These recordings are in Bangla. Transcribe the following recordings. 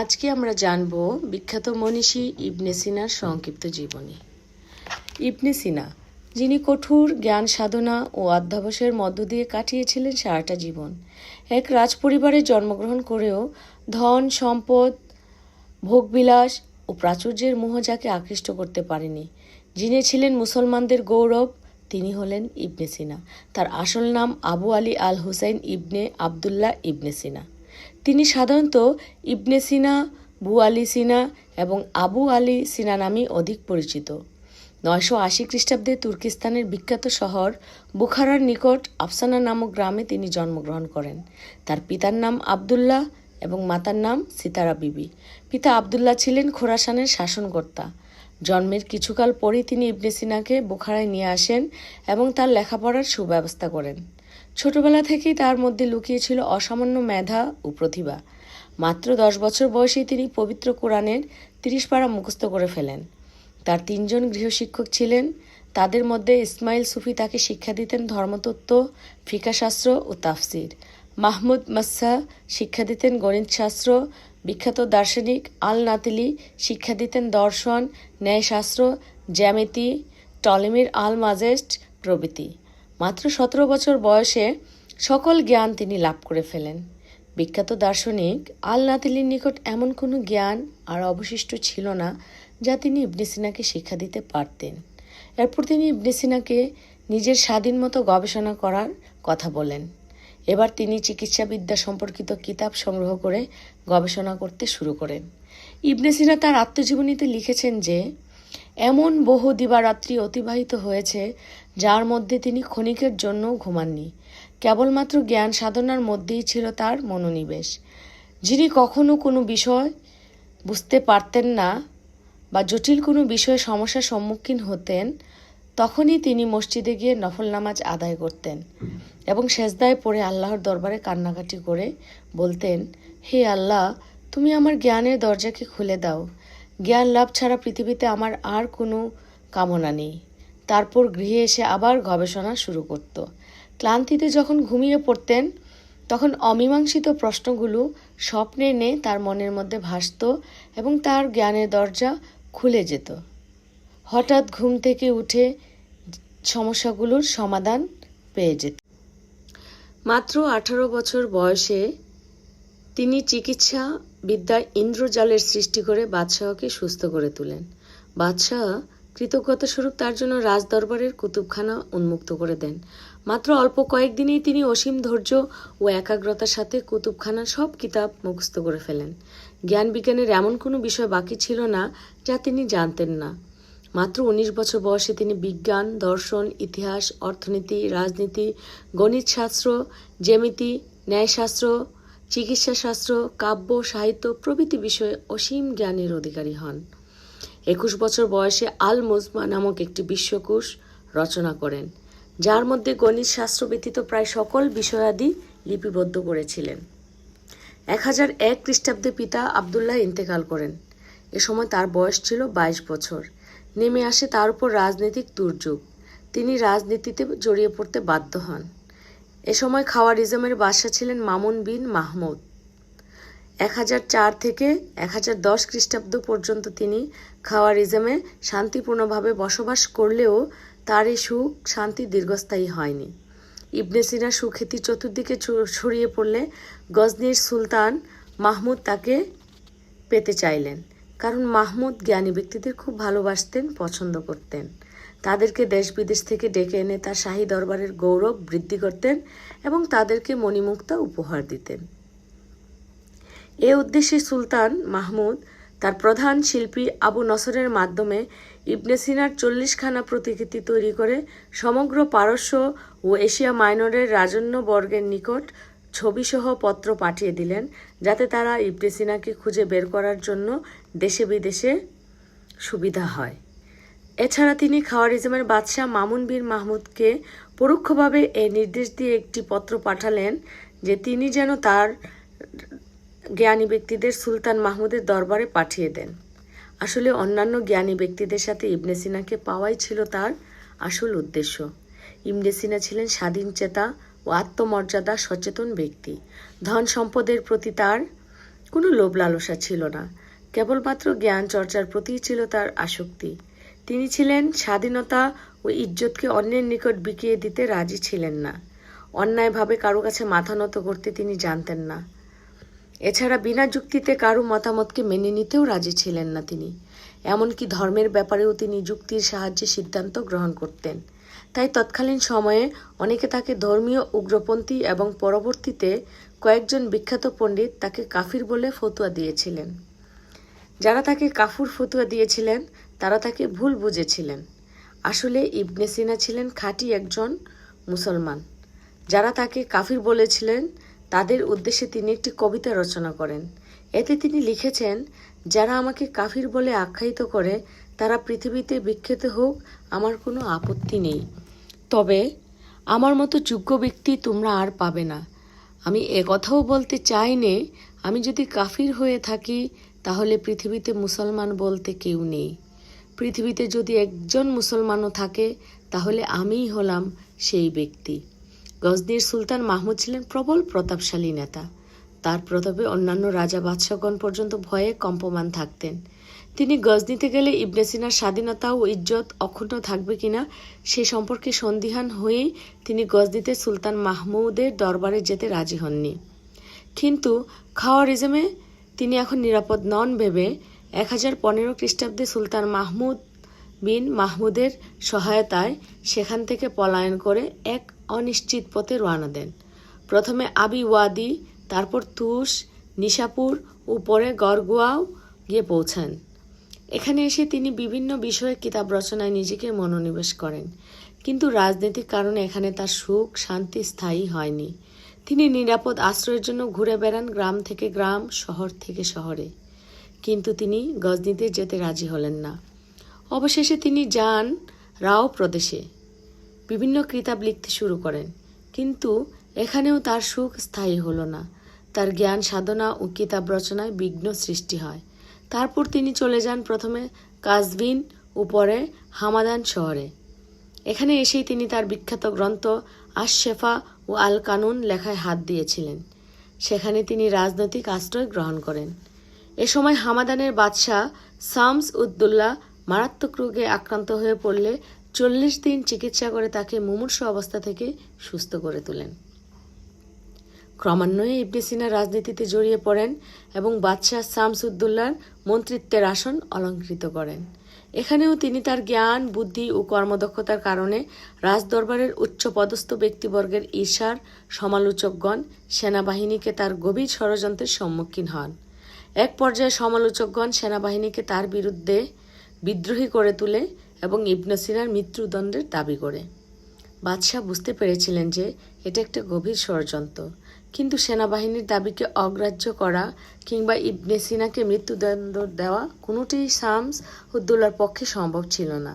আজকে আমরা জানব বিখ্যাত মনীষী ইবনে সিনার সংক্ষিপ্ত জীবনী। ইবনে সিনা, যিনি কঠোর জ্ঞান সাধনা ও অধ্যাবসের মধ্য দিয়ে কাটিয়েছিলেন সারাটা জীবন। এক রাজপরিবারে জন্মগ্রহণ করেও ধন, সম্পদ, ভোগবিলাস ও প্রাচুর্যের মোহ যাকে আকৃষ্ট করতে পারেনি, যিনি ছিলেন মুসলমানদের গৌরব, তিনি হলেন ইবনে সিনা। তার আসল নাম আবু আলী আল হুসাইন ইবনে আবদুল্লাহ ইবনে সিনা। তিনি সাধারণত ইবনে সিনা, বু আলী সিনা এবং আবু আলী সিনা নামে অধিক পরিচিত। নয়শো আশি খ্রিস্টাব্দে তুর্কিস্তানের বিখ্যাত শহর বুখারার নিকট আফসানা নামক গ্রামে তিনি জন্মগ্রহণ করেন। তার পিতার নাম আবদুল্লাহ এবং মাতার নাম সিতারা বিবি। পিতা আবদুল্লাহ ছিলেন খোরাসানের শাসনকর্তা। জন্মের কিছুকাল পরই তিনি ইবনে সিনাকে বুখারায় নিয়ে আসেন এবং তার লেখাপড়ার সুব্যবস্থা করেন। ছোটবেলা থেকেই তার মধ্যে লুকিয়ে ছিল অসামান্য মেধা ও প্রতিভা। মাত্র দশ বছর বয়সেই তিনি পবিত্র কোরআনের তিরিশ পাড়া মুখস্থ করে ফেলেন। তার তিনজন গৃহশিক্ষক ছিলেন। তাদের মধ্যে ইসমাইল সুফি তাকে শিক্ষা দিতেন ধর্মতত্ত্ব, ফিকাশাস্ত্র ও তাফসির। মাহমুদ মাসা শিক্ষা দিতেন গণিতশাস্ত্র, বিখ্যাত দার্শনিক আল নাতিলি শিক্ষা দিতেন দর্শন, ন্যায়শাস্ত্র, জ্যামিতি, টলেমির আল মাজেস্ট প্রভৃতি। মাত্র সতেরো বছর বয়সে সকল জ্ঞান তিনি লাভ করে ফেলেন। বিখ্যাত দার্শনিক আল নাতিলির নিকট এমন কোনো জ্ঞান আর অবশিষ্ট ছিল না যা তিনি ইবনে সিনাকে শিক্ষা দিতে পারতেন। এরপর তিনি ইবনে সিনাকে নিজের স্বাধীন মতো গবেষণা করার কথা বলেন। এবার তিনি চিকিৎসাবিদ্যা সম্পর্কিত কিতাব সংগ্রহ করে গবেষণা করতে শুরু করেন। ইবনে সিনা তার আত্মজীবনীতে লিখেছেন যে এমন বহু দিবারাত্রি অতিবাহিত হয়েছে, যার মধ্যে তিনি ক্ষণিকের জন্য ঘুমাননি। কেবলমাত্র জ্ঞান সাধনার মধ্যেই ছিল তার মনোনিবেশ। যিনি কখনো কোনো বিষয় বুঝতে পারতেন না বা জটিল কোনো বিষয়ে সমস্যার সম্মুখীন হতেন, তখনই তিনি মসজিদে গিয়ে নফল নামাজ আদায় করতেন এবং সেজদায় পড়ে আল্লাহর দরবারে কান্নাকাটি করে বলতেন, হে আল্লাহ, তুমি আমার জ্ঞানের দরজাকে খুলে দাও। জ্ঞান লাভ ছাড়া পৃথিবীতে আমার আর কোনো কামনা নেই। তারপর গৃহে এসে আবার গবেষণা শুরু করত। ক্লান্তিতে যখন ঘুমিয়ে পড়তেন, তখন অমীমাংসিত প্রশ্নগুলো স্বপ্নে এনে তার মনের মধ্যে ভাসত এবং তার জ্ঞানের দরজা খুলে যেত। হঠাৎ ঘুম থেকে উঠে সমস্যাগুলোর সমাধান পেয়ে যেত। মাত্র আঠারো বছর বয়সে তিনি চিকিৎসা বিদ্যায় ইন্দ্রজালের সৃষ্টি করে বাদশাহকে সুস্থ করে তোলেন। বাদশাহ কৃতজ্ঞতাস্বরূপ তার জন্য রাজদরবারের কুতুবখানা উন্মুক্ত করে দেন। মাত্র অল্প কয়েকদিনেই তিনি অসীম ধৈর্য ও একাগ্রতার সাথে কুতুবখানার সব কিতাব মুখস্থ করে ফেলেন। জ্ঞান বিজ্ঞানের এমন কোনো বিষয় বাকি ছিল না যা তিনি জানতেন না। মাত্র উনিশ বছর বয়সে তিনি বিজ্ঞান, দর্শন, ইতিহাস, অর্থনীতি, রাজনীতি গণিতশাস্ত্র জ্যামিতি, ন্যায়শাস্ত্র চিকিৎসাশাস্ত্র কাব্য, সাহিত্য প্রভৃতি বিষয়ে অসীম জ্ঞানের অধিকারী হন। একুশ বছর বয়সে আল মুজমা নামক একটি বিশ্বকোষ রচনা করেন, যার মধ্যে গণিত শাস্ত্র ব্যতীত প্রায় সকল বিষয়াদি লিপিবদ্ধ করেছিলেন। এক হাজার এক খ্রিস্টাব্দে পিতা আবদুল্লাহ ইন্তেকাল করেন। এ সময় তার বয়স ছিল বাইশ বছর। নেমে আসে তার উপর রাজনৈতিক দুর্যোগ। তিনি রাজনীতিতে জড়িয়ে পড়তে বাধ্য হন। এ সময় খাওয়ারিজমের বাদশা ছিলেন মামুন বিন মাহমুদ। এক হাজার চার থেকে এক হাজার দশ খ্রিস্টাব্দ পর্যন্ত তিনি খাওয়ারিজমে শান্তিপূর্ণভাবে বসবাস করলেও তার এই সুখ, শান্তি দীর্ঘস্থায়ী হয়নি। ইবনে সিনা সুখ্যাতি চতুর্দিকে ছড়িয়ে পড়লে গজনির সুলতান মাহমুদ তাকে পেতে চাইলেন। কারণ মাহমুদ জ্ঞানী ব্যক্তিদের খুব ভালোবাসতেন, পছন্দ করতেন। তাদেরকে দেশ বিদেশ থেকে ডেকে এনে তার শাহী দরবারের গৌরব বৃদ্ধি করতেন এবং তাদেরকে মণিমুক্তা উপহার দিতেন। এ উদ্দেশ্যে সুলতান মাহমুদ তার প্রধান শিল্পী আবু নসরের মাধ্যমে ইবনে সিনার চল্লিশখানা প্রতিকৃতি তৈরি করে সমগ্র পারস্য ও এশিয়া মাইনরের রাজন্য বর্গের নিকট ছবিসহ পত্র পাঠিয়ে দিলেন, যাতে তারা ইবনে সিনাকে খুঁজে বের করার জন্য দেশে বিদেশে সুবিধা হয়। এছাড়া তিনি খাওয়ারিজমের বাদশাহ মামুন বীর মাহমুদকে পরোক্ষভাবে এই নির্দেশ দিয়ে একটি পত্র পাঠালেন যে তিনি যেন তার জ্ঞানী ব্যক্তিদের সুলতান মাহমুদের দরবারে পাঠিয়ে দেন। আসলে অন্যান্য জ্ঞানী ব্যক্তিদের সাথে ইবনে সিনাকে পাওয়াই ছিল তার আসল উদ্দেশ্য। ইবনে সিনা ছিলেন স্বাধীন চেতা ও আত্মমর্যাদা সচেতন ব্যক্তি। ধন সম্পদের প্রতি তার কোনো লোভ লালসা ছিল না। কেবলমাত্র জ্ঞান চর্চার প্রতিই ছিল তার আসক্তি। তিনি ছিলেন স্বাধীনতা ও ইজ্জতকে অন্যের নিকট বিকিয়ে দিতে রাজি ছিলেন না। অন্যায়ভাবে কারও কাছে মাথা নত করতে তিনি জানতেন না। এছাড়া বিনা যুক্তিতে কারও মতামতকে মেনে নিতেও রাজি ছিলেন না তিনি। এমনকি ধর্মের ব্যাপারেও তিনি যুক্তির সাহায্যে সিদ্ধান্ত গ্রহণ করতেন। তাই তৎকালীন সময়ে অনেকে তাকে ধর্মীয় উগ্রপন্থী এবং পরবর্তীতে কয়েকজন বিখ্যাত পণ্ডিত তাকে কাফির বলে ফতুয়া দিয়েছিলেন। যারা তাকে কাফুর ফতুয়া দিয়েছিলেন তারা তাকে ভুল বুঝেছিলেন। আসলে ইবনে সিনা ছিলেন খাঁটি একজন মুসলমান। যারা তাকে কাফির বলেছিলেন, তাদের উদ্দেশ্যে তিনি একটি কবিতা রচনা করেন। এতে তিনি লিখেছেন, যারা আমাকে কাফির বলে আখ্যায়িত করে, তারা পৃথিবীতে বিখ্যাত হোক, আমার কোনো আপত্তি নেই। তবে আমার মতো যোগ্য ব্যক্তি তোমরা আর পাবে না। আমি কথাও বলতে চাই নে, আমি যদি কাফির হয়ে থাকি, তাহলে পৃথিবীতে মুসলমান বলতে কেউ নেই। পৃথিবীতে যদি একজন মুসলমানও থাকে, তাহলে আমিই হলাম সেই ব্যক্তি। গজনির সুলতান মাহমুদ ছিলেন প্রবল প্রতাপশালী নেতা। তার প্রতাপে অন্যান্য রাজা বাদশাগণ পর্যন্ত ভয়ে কম্পমান থাকতেন। তিনি গজনিতে গেলে ইবনে সিনার স্বাধীনতা ও ইজ্জত অক্ষুণ্ণ থাকবে কিনা, সে সম্পর্কে সন্দিহান হয়েই তিনি গজনিতে সুলতান মাহমুদের দরবারে যেতে রাজি হননি। কিন্তু খাওয়ারিজমে তিনি এখন নিরাপদ নন ভেবে এক হাজার পনেরো খ্রিস্টাব্দে সুলতান মাহমুদ বিন মাহমুদের সহায়তায় সেখান থেকে পলায়ন করে এক অনিশ্চিত পথে রওনা দেন। প্রথমে আবি ওয়াদি, তারপর তুষ, নিশাপুর ও পরে গড়গুয়াও গিয়ে পৌঁছান। এখানে এসে তিনি বিভিন্ন বিষয়ে কিতাব রচনায় নিজেকে মনোনিবেশ করেন। কিন্তু রাজনৈতিক কারণে এখানে তার সুখ, শান্তি স্থায়ী হয়নি। তিনি নিরাপদ আশ্রয়ের জন্য ঘুরে বেড়ান গ্রাম থেকে গ্রাম, শহর থেকে শহরে। কিন্তু তিনি গজনিতে যেতে রাজি হলেন না। অবশেষে তিনি যান রাও প্রদেশে। বিভিন্ন কিতাব লিখতে শুরু করেন, কিন্তু এখানেও তার সুখ স্থায়ী হলো না। তার জ্ঞান সাধনা ও কিতাব রচনায় বিঘ্ন সৃষ্টি হয়। তারপর তিনি চলে যান প্রথমে কাজভিন ও পরে হামাদান শহরে। এখানে এসেই তিনি তার বিখ্যাত গ্রন্থ আশশেফা ও আল কানুন লেখায় হাত দিয়েছিলেন। সেখানে তিনি রাজনৈতিক আশ্রয় গ্রহণ করেন। এ সময় হামাদানের বাদশাহ শামস উদ্দুল্লাহ মারাত্মক রোগে আক্রান্ত হয়ে পড়লে চল্লিশ দিন চিকিৎসা করে তাকে মুমূর্ষ অবস্থা থেকে সুস্থ করে তোলেন। ক্রমান্বয়ে ইবনে সিনা রাজনীতিতে জড়িয়ে পড়েন এবং বাদশাহ শামসুদ্দুল্লার মন্ত্রিত্বের আসন অলঙ্কৃত করেন। এখানেও তিনি তার জ্ঞান, বুদ্ধি ও কর্মদক্ষতার কারণে রাজদরবারের উচ্চ পদস্থ ব্যক্তিবর্গের ঈশার সমালোচকগণ সেনাবাহিনীকে তার গভীর ষড়যন্ত্রের সম্মুখীন হন। এক পর্যায়ে সমালোচকগণ সেনাবাহিনীকে তার বিরুদ্ধে বিদ্রোহী করে তুলে এবং ইবনে সিনার মৃত্যুদণ্ডের দাবি করে। বাদশাহ বুঝতে পেরেছিলেন যে এটা একটা গভীর ষড়যন্ত্র। কিন্তু সেনাবাহিনীর দাবিকে অগ্রাহ্য করা কিংবা ইবনে সিনাকে মৃত্যুদণ্ড দেওয়া কোনোটিই শামস উদ্দৌলার পক্ষে সম্ভব ছিল না।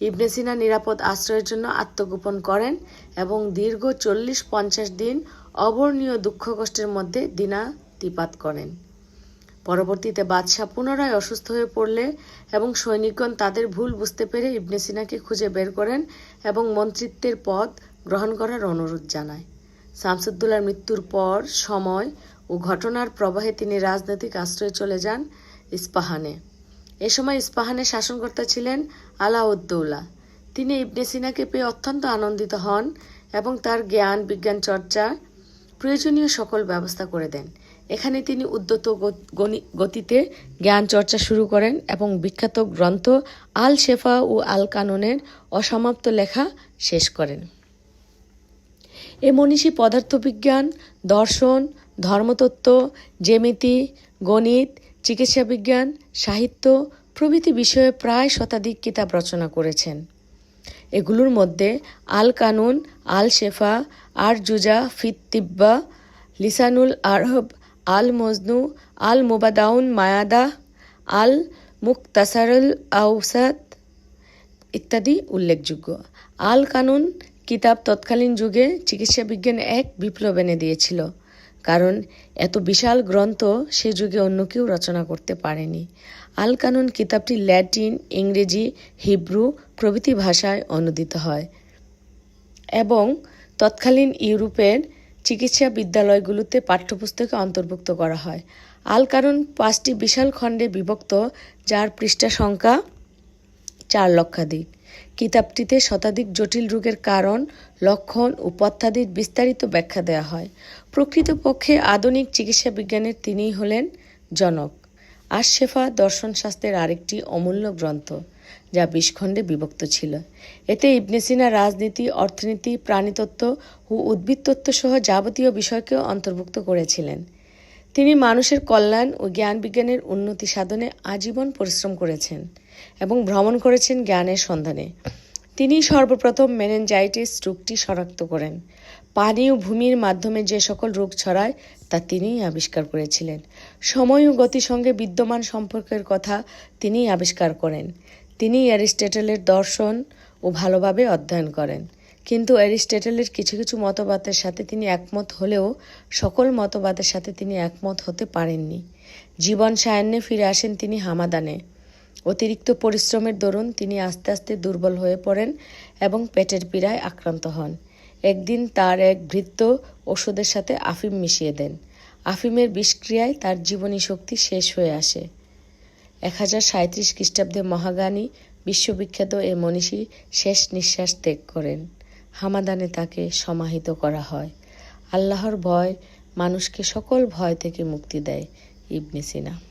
ইবনে সিনা নিরাপদ আশ্রয়ের জন্য আত্মগোপন করেন এবং দীর্ঘ চল্লিশ পঞ্চাশ দিন অবর্ণীয় দুঃখ কষ্টের মধ্যে দিনাতিপাত করেন। পরবর্তীতে বাদশাহ পুনরায় অসুস্থ হয়ে পড়লে এবং সৈনিকগণ তাদের ভুল বুঝতে পেরে ইবনে সিনাকে খুঁজে বের করেন এবং মন্ত্রিত্বের পদ গ্রহণ করার অনুরোধ জানায়। শামসুদ্দৌলার মৃত্যুর পর সময় ও ঘটনার প্রবাহে তিনি রাজনৈতিক আশ্রয়ে চলে যান ইস্পাহানে। এ সময় ইস্পাহানের শাসনকর্তা ছিলেন আলাউদ্দৌলা। তিনি ইবনে সিনাকে পেয়ে অত্যন্ত আনন্দিত হন এবং তার জ্ঞান, বিজ্ঞান চর্চা প্রয়োজনীয় সকল ব্যবস্থা করে দেন। এখানে তিনি উদ্যত গতিতে জ্ঞান চর্চা শুরু করেন এবং বিখ্যাত গ্রন্থ আল শেফা ও আল কানুনের অসমাপ্ত লেখা শেষ করেন। এ মনীষী পদার্থবিজ্ঞান, দর্শন, ধর্মতত্ত্ব জেমিতি গণিত চিকিৎসা বিজ্ঞান সাহিত্য প্রভৃতি বিষয়ে প্রায় শতাধিক কিতাব রচনা করেছেন। এগুলোর মধ্যে আল কানুন, আল শেফা আর জুজা ফিত তিব্বা, লিসানুল আরব আল মজনু আল মুবাদাউন মায়াদা আল মুক্তাসারুল আউসাদ ইত্যাদি উল্লেখযোগ্য। আল কানুন কিতাব তৎকালীন যুগে চিকিৎসা বিজ্ঞান এক বিপ্লব এনে দিয়েছিল, কারণ এত বিশাল গ্রন্থ সে যুগে অন্য কেউ রচনা করতে পারেনি। আল কানুন কিতাবটি ল্যাটিন, ইংরেজি, হিব্রু প্রভৃতি ভাষায় অনুদিত হয় এবং তৎকালীন ইউরোপের চিকিৎসা বিদ্যালয়গুলোতে পাঠ্যপুস্তকে অন্তর্ভুক্ত করা হয়। আল কারণ পাঁচটি বিশাল খণ্ডে বিভক্ত, যার পৃষ্ঠা সংখ্যা চার লক্ষাধিক। কিতাবটিতে শতাধিক জটিল রোগের কারণ, লক্ষণ ও পথ্যাদির বিস্তারিত ব্যাখ্যা দেওয়া হয়। প্রকৃতপক্ষে আধুনিক চিকিৎসা বিজ্ঞানের তিনিই হলেন জনক। আশশেফা দর্শনশাস্ত্রের আরেকটি অমূল্য গ্রন্থ। যা বিশ খণ্ডে বিভক্ত ছিল। এতে ইবনে সিনা রাজনীতি, অর্থনীতি, প্রাণীতত্ত্ব ও উদ্ভিদতত্ত্ব সহ যাবতীয় বিষয়কেও অন্তর্ভুক্ত করেছিলেন। তিনি মানুষের কল্যাণ ও জ্ঞান বিজ্ঞানের উন্নতি সাধনে আজীবন পরিশ্রম করেছেন এবং ভ্রমণ করেছেন জ্ঞানের সন্ধানে। তিনি সর্বপ্রথম মেনেনজাইটিস রোগটি শনাক্ত করেন। পানি ও ভূমির মাধ্যমে যে সকল রোগ ছড়ায়, তা তিনিই আবিষ্কার করেছিলেন। সময় ও গতির সঙ্গে বিদ্যমান সম্পর্কের কথা তিনিই আবিষ্কার করেন। তিনি অ্যারিস্টটলের দর্শন ও ভালোভাবে অধ্যয়ন করেন। কিন্তু অ্যারিস্টটলের কিছু কিছু মতবাদের সাথে তিনি একমত হলেও সকল মতবাদের সাথে তিনি একমত হতে পারেননি। জীবন সায়ান্নে ফিরে আসেন তিনি হামাদানে। অতিরিক্ত পরিশ্রমের দরুন তিনি আস্তে আস্তে দুর্বল হয়ে পড়েন এবং পেটের পীড়ায় আক্রান্ত হন। একদিন তার এক ভৃত্য ওষুধের সাথে আফিম মিশিয়ে দেন। আফিমের বিষক্রিয়ায় তার জীবনী শক্তি শেষ হয়ে আসে। এক হাজার সাঁত্রিশ খ্রিস্টাব্দে মহাগানী বিশ্ববিখ্যাত এ মনীষী শেষ নিঃশ্বাস ত্যাগ করেন। হামাদানে তাকে সমাহিত করা হয়। আল্লাহর ভয় মানুষকে সকল ভয় থেকে মুক্তি দেয় ইবনে সিনা।